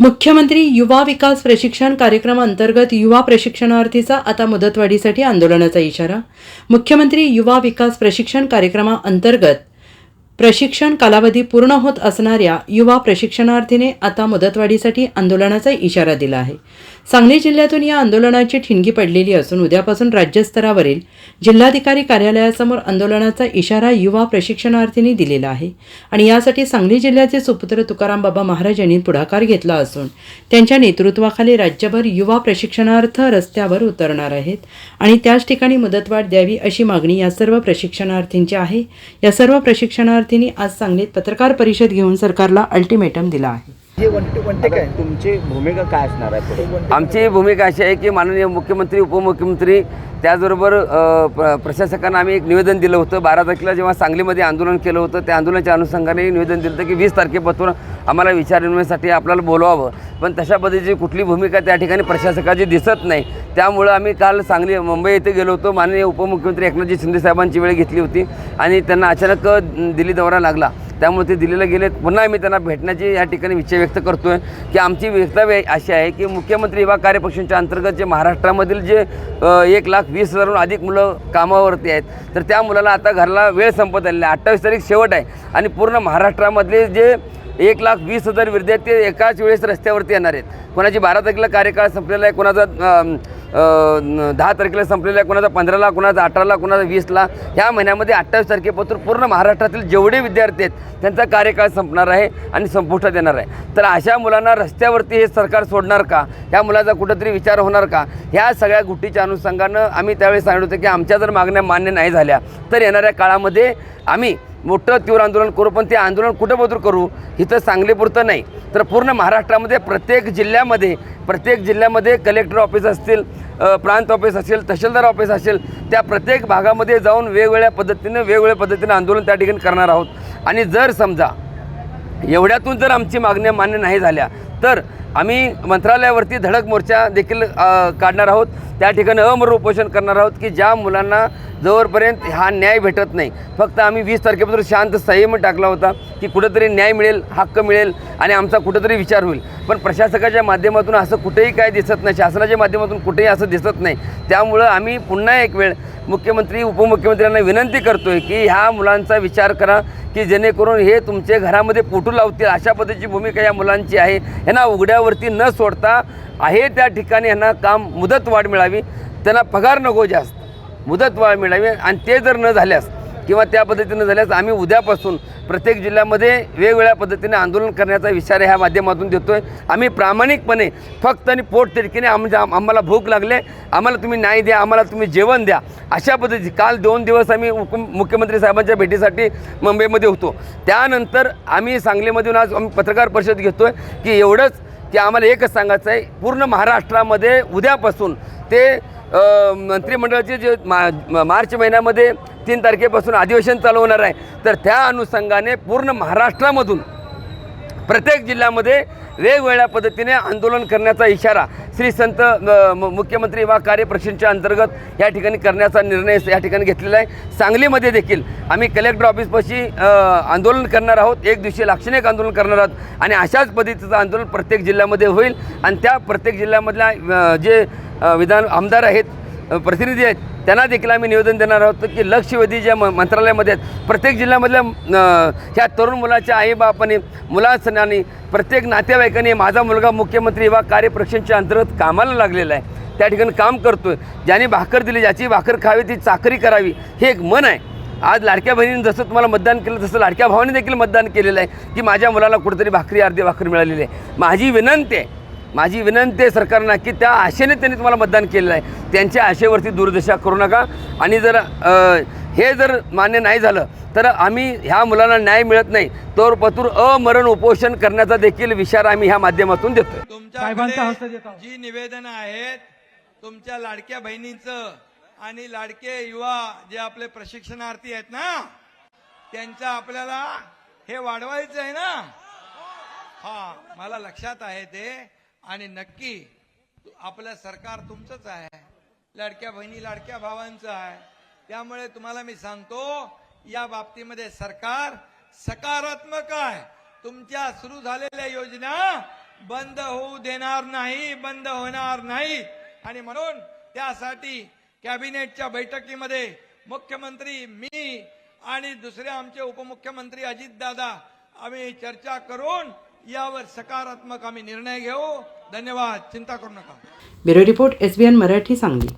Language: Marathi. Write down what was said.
मुख्यमंत्री युवा विकास प्रशिक्षण कार्यक्रमाअंतर्गत युवा प्रशिक्षणार्थीचा आता मुदतवाढीसाठी आंदोलनाचा इशारा. मुख्यमंत्री युवा विकास प्रशिक्षण कार्यक्रमाअंतर्गत प्रशिक्षण कालावधी पूर्ण होत असणाऱ्या युवा प्रशिक्षणार्थीने आता मुदतवाढीसाठी आंदोलनाचा इशारा दिला आहे. सांगली जिल्ह्यातून या आंदोलनाची ठिणगी पडलेली असून उद्यापासून राज्यस्तरावरील जिल्हाधिकारी कार्यालयासमोर आंदोलनाचा इशारा युवा प्रशिक्षणार्थींनी दिलेला आहे. आणि यासाठी सांगली जिल्ह्याचे सुपुत्र तुकाराम बाबा महाराज यांनी पुढाकार घेतला असून त्यांच्या नेतृत्वाखाली राज्यभर युवा प्रशिक्षणार्थ रस्त्यावर उतरणार आहेत. आणि त्याच ठिकाणी मुदतवाढ द्यावी अशी मागणी या सर्व प्रशिक्षणार्थींची आहे. या सर्व प्रशिक्षणार्थींनी आज सांगलीत पत्रकार परिषद घेऊन सरकारला अल्टिमेटम दिला आहे. हे तुमची भूमिका काय असणार आहे पुढे? आमची भूमिका अशी आहे की माननीय मुख्यमंत्री उपमुख्यमंत्री त्याचबरोबर प्र प्रशासकांना आम्ही एक निवेदन दिलं होतं. बारा तारखेला जेव्हा सांगलीमध्ये आंदोलन केलं होतं त्या आंदोलनाच्या अनुषंगाने निवेदन दिलं होतं की वीस तारखेपासून आम्हाला विचारविनिमयासाठी आपल्याला बोलवावं. पण तशा पद्धतीची कुठली भूमिका त्या ठिकाणी प्रशासकाची दिसत नाही. त्यामुळं आम्ही काल सांगली मुंबई येथे गेलो होतो. माननीय उपमुख्यमंत्री एकनाथजी शिंदे साहेबांची वेळ घेतली होती आणि त्यांना अचानक दिल्ली दौरा लागला. त्यामुळे ते दिलेलं गेले. पुन्हा आम्ही त्यांना भेटण्याची या ठिकाणी इच्छा व्यक्त करतो आहे की आमची वक्तव्य अशी आहे की मुख्यमंत्री युवा कार्यपक्षांच्या अंतर्गत जे महाराष्ट्रामधील जे एक लाख वीस हजारहून अधिक मुलं कामावरती आहेत तर त्या मुलाला आता घरला वेळ संपत आलेला आहे. अठ्ठावीस तारीख शेवट आहे आणि पूर्ण महाराष्ट्रामधले जे एक लाख वीस हजार विद्यार्थी एकाच वेळेस रस्त्यावरती येणार आहेत. कोणाची बारा तारखेला कार्यकाळ संपलेला आहे कोणाचा दहा तारखेला संपलेला आहे कोणाचा पंधराला कोणाचा अठराला कोणाचा वीसला ह्या महिन्यामध्ये अठ्ठावीस तारखेपासून पूर्ण महाराष्ट्रातील जेवढे विद्यार्थी आहेत त्यांचा कार्यकाळ संपणार आहे आणि संपुष्टात येणार आहे. तर अशा मुलांना रस्त्यावरती हे सरकार सोडणार का? ह्या मुलाचा कुठंतरी विचार होणार का? ह्या सगळ्या गोष्टीच्या अनुषंगानं आम्ही त्यावेळी सांगितलं होतं की आमच्या जर मागण्या मान्य नाही झाल्या तर येणाऱ्या काळामध्ये आम्ही मोठं तीव्र आंदोलन करू पण ते आंदोलन कुठं बदूर करू इथं सांगलीपुरतं नाही. तर पूर्ण महाराष्ट्रामध्ये प्रत्येक जिल्ह्यामध्ये प्रत्येक जिल्ह्यामध्ये कलेक्टर ऑफिस असतील प्रांत ऑफिस असेल तहसीलदार ऑफिस असेल त्या प्रत्येक भागामध्ये जाऊन वेगवेगळ्या पद्धतीनं वेगवेगळ्या पद्धतीनं आंदोलन त्या ठिकाणी करणार आहोत. आणि जर समजा एवढ्यातून जर आमची मागण्या मान्य नाही झाल्या तर आम्ही मंत्रालयावरती धडक मोर्चा देखील काढणार आहोत. त्या ठिकाणी अमर उपोषण करणार आहोत की ज्या मुलांना जवळपर्यंत हा न्याय भेटत नाही फक्त आम्ही वीस तारखेपासून शांत संयम टाकला होता की कुठंतरी न्याय मिळेल हक्क मिळेल आणि आमचा कुठंतरी विचार होईल. पण प्रशासकाच्या माध्यमातून असं कुठेही काय दिसत नाही शासनाच्या माध्यमातून कुठेही असं दिसत नाही. त्यामुळं आम्ही पुन्हा एक वेळ मुख्यमंत्री उपमुख्यमंत्र्यांना विनंती करतो आहे की ह्या मुलांचा विचार करा की जेणेकरून हे तुमचे घरामध्ये पोटू लावतील. अशा पद्धतीची भूमिका या मुलांची आहे. यांना उघड्यावरती न सोडता आहे त्या ठिकाणी यांना काम मुदत वाढ मिळावी त्यांना पगार नको जास्त मुदत वाढ मिळावी आणि ते जर न झाल्यास किंवा त्या पद्धतीनं झाल्यास आम्ही उद्यापासून प्रत्येक जिल्ह्यामध्ये वेगवेगळ्या पद्धतीने आंदोलन करण्याचा विचार ह्या माध्यमातून देतो आहे आम्ही प्रामाणिकपणे फक्त आणि पोट तिरकीने आमच्या आम्हाला भूक लागले आम्हाला तुम्ही न्याय द्या आम्हाला तुम्ही जेवण द्या. अशा पद्धती काल दोन दिवस आम्ही मुख्यमंत्री साहेबांच्या भेटीसाठी मुंबईमध्ये होतो. त्यानंतर आम्ही सांगलीमधून आज आम्ही पत्रकार परिषद घेतो आहे की एवढंच की आम्हाला एकच सांगायचं आहे पूर्ण महाराष्ट्रामध्ये उद्यापासून ते मंत्रिमंडळाचे जे मा मार्च महिन्यामध्ये तीन तारखेपासून अधिवेशन चालू होणार आहे. तर त्या अनुषंगाने पूर्ण महाराष्ट्रामधून प्रत्येक जिल्ह्यामध्ये वेगवेगळ्या पद्धतीने आंदोलन करण्याचा इशारा श्री संत म- मुख्यमंत्री वा कार्यप्रशिक्षणच्या अंतर्गत या ठिकाणी करण्याचा निर्णय या ठिकाणी घेतलेला आहे. सांगलीमध्ये देखील आम्ही कलेक्टर ऑफिसपाशी आंदोलन करणार आहोत. एक दिवशी लाक्षणिक आंदोलन करणार आहोत आणि अशाच पद्धतीचं आंदोलन प्रत्येक जिल्ह्यामध्ये होईल. आणि त्या प्रत्येक जिल्ह्यामधल्या जे विधान आमदार आहेत प्रतिनिधी आहेत त्यांना देखील आम्ही निवेदन देणार आहोत की लक्षवेधी ज्या म मंत्रालयामध्ये आहेत प्रत्येक जिल्ह्यामधल्या ह्या तरुण मुलाच्या आईबापाने मुलासनाने प्रत्येक नातेवाईकाने माझा मुलगा मुख्यमंत्री युवा कार्यप्रशिक्षणच्या अंतर्गत कामाला लागलेला आहे. त्या ठिकाणी काम करतोय. ज्याने भाकर दिली ज्याची भाकर खावी ती चाकरी करावी हे एक मन आहे. आज लाडक्या बहिणीने जसं तुम्हाला मतदान केलं तसं लाडक्या भावाने देखील मतदान केलेलं आहे की माझ्या मुलाला कुठेतरी भाकरी अर्धी भाकरी मिळालेली आहे. माझी विनंती आहे माझी विनंती आहे सरकारना की त्या आशेने त्यांनी तुम्हाला मतदान केलेलं आहे. त्यांच्या आशेवरती दूरदशा करू नका. आणि जर हे जर मान्य नाही झालं तर आम्ही ह्या मुलांना न्याय मिळत नाही. तर पतूर अमरण उपोषण करण्याचा देखील विचार आम्ही ह्या माध्यमातून देत. जी निवेदनं आहेत तुमच्या लाडक्या बहिणींचं आणि लाडके युवा जे आपले प्रशिक्षणार्थी आहेत ना त्यांचं आपल्याला हे वाढवायचं आहे ना? हा मला लक्षात आहे ते. आणि नक्की आपलं सरकार तुमचंच आहे. लाडक्या बहिणी लाडक्या भावांचं आहे. त्यामुळे तुम्हाला मी सांगतो या बाबतीमध्ये सरकार सकारात्मक आहे. तुमच्या सुरू झालेल्या योजना बंद होऊ देणार नाही बंद होणार नाही. आणि म्हणून त्यासाठी कॅबिनेटच्या बैठकीमध्ये मुख्यमंत्री मी आणि दुसरे आमचे उपमुख्यमंत्री अजितदादा आम्ही चर्चा करून यावर सकारात्मक आम्ही निर्णय घेऊ. धन्यवाद. चिंता करू नका. Bureau report SBN Marathi Sangli.